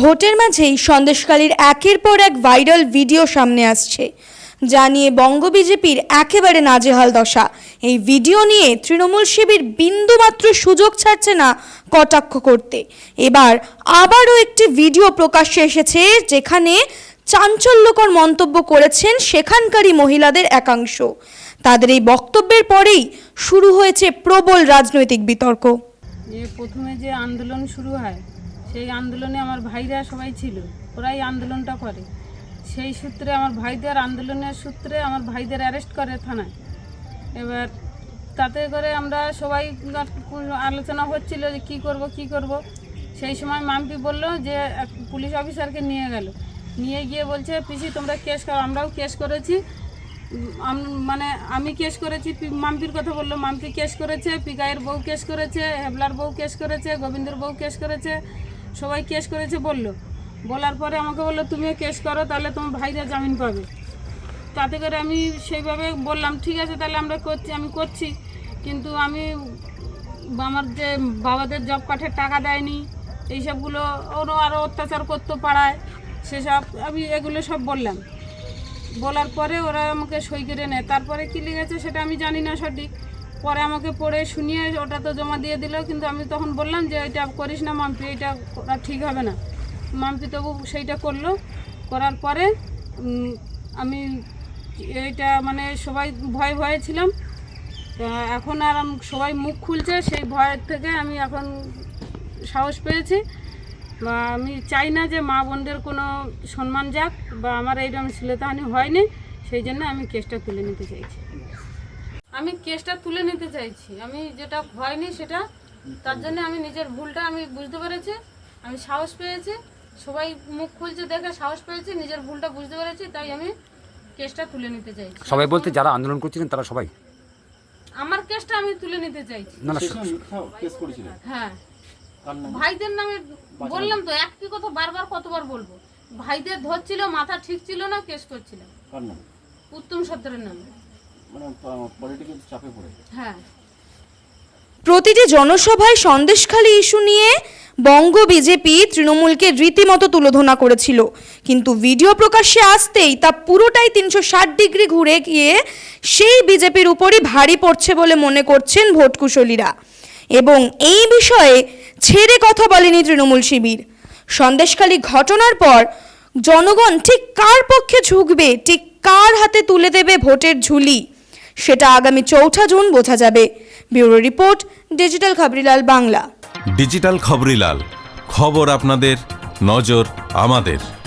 ভোটের মাঝেই সন্দেশকালীর একের পর এক ভাইরাল ভিডিও সামনে আসছে। যা নিয়ে বঙ্গ বিজেপির একেবারে নাজেহাল দশা। এই ভিডিও নিয়ে তৃণমূল শিবির বিন্দুমাত্র সুযোগ ছাড়ছে না কটাক্ষ করতে। এবার আবারও একটি ভিডিও প্রকাশ্যে এসেছে, যেখানে চাঞ্চল্যকর মন্তব্য করেছেন সেখানকারই মহিলাদের একাংশ। তাদের এই বক্তব্যের পরেই শুরু হয়েছে প্রবল রাজনৈতিক বিতর্ক। প্রথমে যে আন্দোলন শুরু হয় সেই আন্দোলনে আমার ভাইরা সবাই ছিল, ওরাই আন্দোলনটা করে। সেই সূত্রে আমার ভাইদের আন্দোলনের সূত্রে আমার ভাইদের অ্যারেস্ট করে থানায়। এবার তাতে করে আমরা সবাই আলোচনা হচ্ছিল যে কী করব কী করব। সেই সময় মাম্পি বলল যে, পুলিশ অফিসারকে নিয়ে গেল। নিয়ে গিয়ে বলছে, পিসি তোমরা কেস করো, আমরাও কেস করেছি। মানে আমি কেস করেছি মাম্পির কথা বলল, মাম্পি কেস করেছে, পিকাইয়ের বউ কেস করেছে, হেবলার বউ কেস করেছে, গোবিন্দর বউ কেস করেছে। সবাই কেস করেছে বলল। বলার পরে আমাকে বলল, তুমিও কেস করো, তাহলে তোমার ভাইরা জামিন পাবে। তাতে করে আমি সেইভাবে বললাম, ঠিক আছে, তাহলে আমরা করছি, আমি করছি। কিন্তু আমি আমার যে বাবাদের জব কাঠের টাকা দেয়নি এইসবগুলো ওরও আরও অত্যাচার করতে পারায় সেসব আমি এগুলো সব বললাম। বলার পরে ওরা আমাকে সই করে নেয়। তারপরে কী লিখেছে সেটা আমি জানি না সঠিক। পরে আমাকে পড়ে শুনিয়ে ওটা তো জমা দিয়ে দিল, কিন্তু আমি তখন বললাম যে এটা করিস না মাম্পি, এটা ঠিক হবে না। মাম্পি তবু সেইটা করল, করার পরে আমি এইটা মানে সবাই ভয়ে ভয়ে ছিলাম। এখন আর সবাই মুখ খুলছে, সেই ভয়ের থেকে আমি এখন সাহস পেয়েছি। বা আমি চাই না যে মা বোনদের কোনো সম্মান যাক, বা আমার এইরকম শ্লীলতাহানি হয়নি, সেই জন্য আমি কেসটা তুলে নিতে চাইছি। আমি কেসটা তুলে নিতে চাইছি। আমি যেটা হয়নি সেটা তার জন্য আমি নিজের ভুলটা আমি বুঝতে পেরেছি আমি সাহস পেয়েছি সবাই মুখ খুলছে দেখে সাহস পেয়েছি নিজের ভুলটা বুঝতে পেরেছি তাই আমি কেসটা তুলে নিতে চাইছি। সবাই বলতে যারা আন্দোলন করছিলেন তারা সবাই? আমার কেসটা আমি তুলে নিতে চাইছি। না না হ্যাঁ। ভাইদের নামে বললাম তো একই কথা বারবার কতবার বলব। ভাইদের ধরছিল মাথা ঠিক ছিল না কেস করছিলাম উত্তম সত্তরের নামে। মানে পলিটিক্যাল চাপে পড়ে হ্যাঁ। প্রতিটি জনসভায় সন্দেশখালী ইস্যু নিয়ে বঙ্গ বিজেপি তৃণমূলকে রীতিমতো তুলোধনা করেছিল। কিন্তু ভিডিও প্রকাশ্যে আসতেই তা পুরোটাই তিনশো ষাট ডিগ্রি ঘুরে গিয়ে সেই বিজেপির উপরই ভারী পড়ছে বলে মনে করছেন ভোটকুশলীরা। এবং এই বিষয়ে ছেড়ে কথা বলেনি তৃণমূল শিবির। সন্দেশখালী ঘটনার পর জনগণ ঠিক কার পক্ষে ঝুঁকবে ঠিক কার হাতে তুলে দেবে ভোটের ঝুলি? সেটা আগামী চৌঠা জুন বোঝা যাবে। Bureau report, digital Khaborilal, Bangla. Digital Khaborilal, খবর আপনাদের, নজর আমাদের।